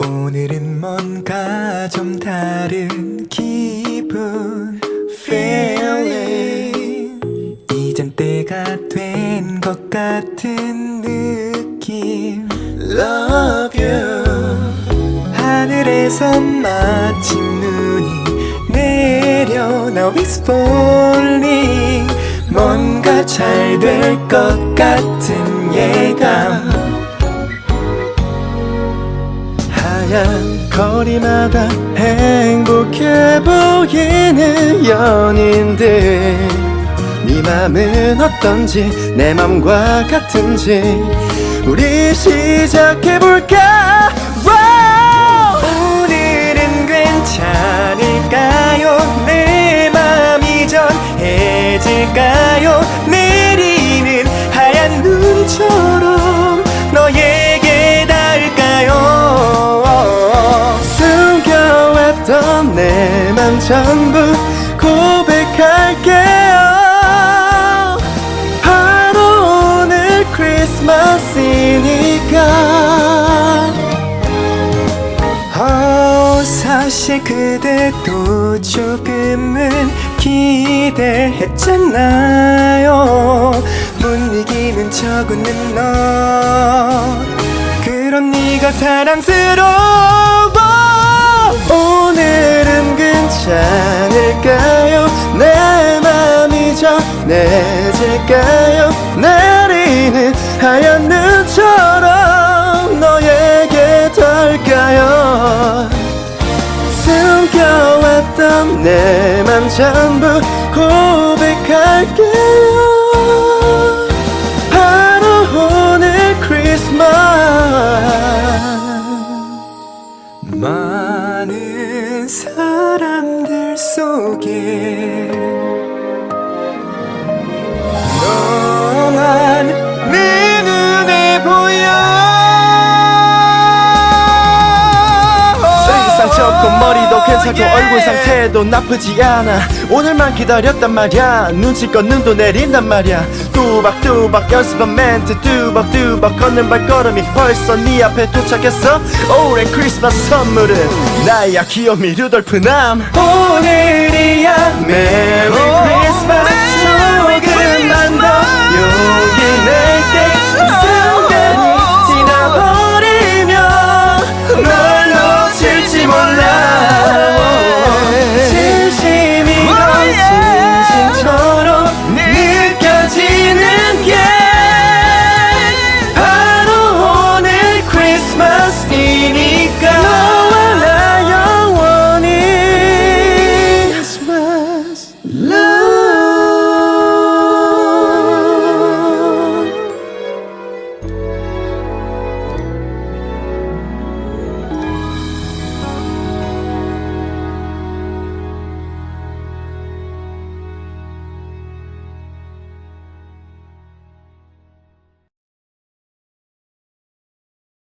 오늘은 뭔가 좀 다른 기분 feeling. 이젠 때가 된 것 같은 느낌 love you. 하늘에서 마침 눈이 내려 Now it's falling 뭔가 잘 될 것 같은 예감. 하얀 거리마다 행복해 보이는 연인들. 네 맘은 어떤지 내 맘과 같은지 우리 시작해볼까? 오늘은 괜찮을까요? 내 맘이 전해질까요? 내리는 하얀 눈처럼 너에게 닿을까요? 숨겨왔던 내 맘 전부 사실 그대도 조금은 기대했잖아요. 분위기는 적은 너. 그런 네가 사랑스러워. 오늘은 괜찮을까요? 내 맘이 전해질까요? 내 내 맘 전부 고백할게요. 바로 오늘 크리스마스. 많은 사람들 속에 괜찮고 얼굴 상태도 나쁘지 않아. 오늘만 기다렸단 말야. 눈치껏 눈도 내린단 말야. 뚜박뚜박 연습한 멘트 뚜벅뚜벅 걷는 발걸음이 벌써 네 앞에 도착했어. 오랜 크리스마스 선물은 나야 귀요미 루돌프 남. 오늘이야. 메리 크리스마스. 더용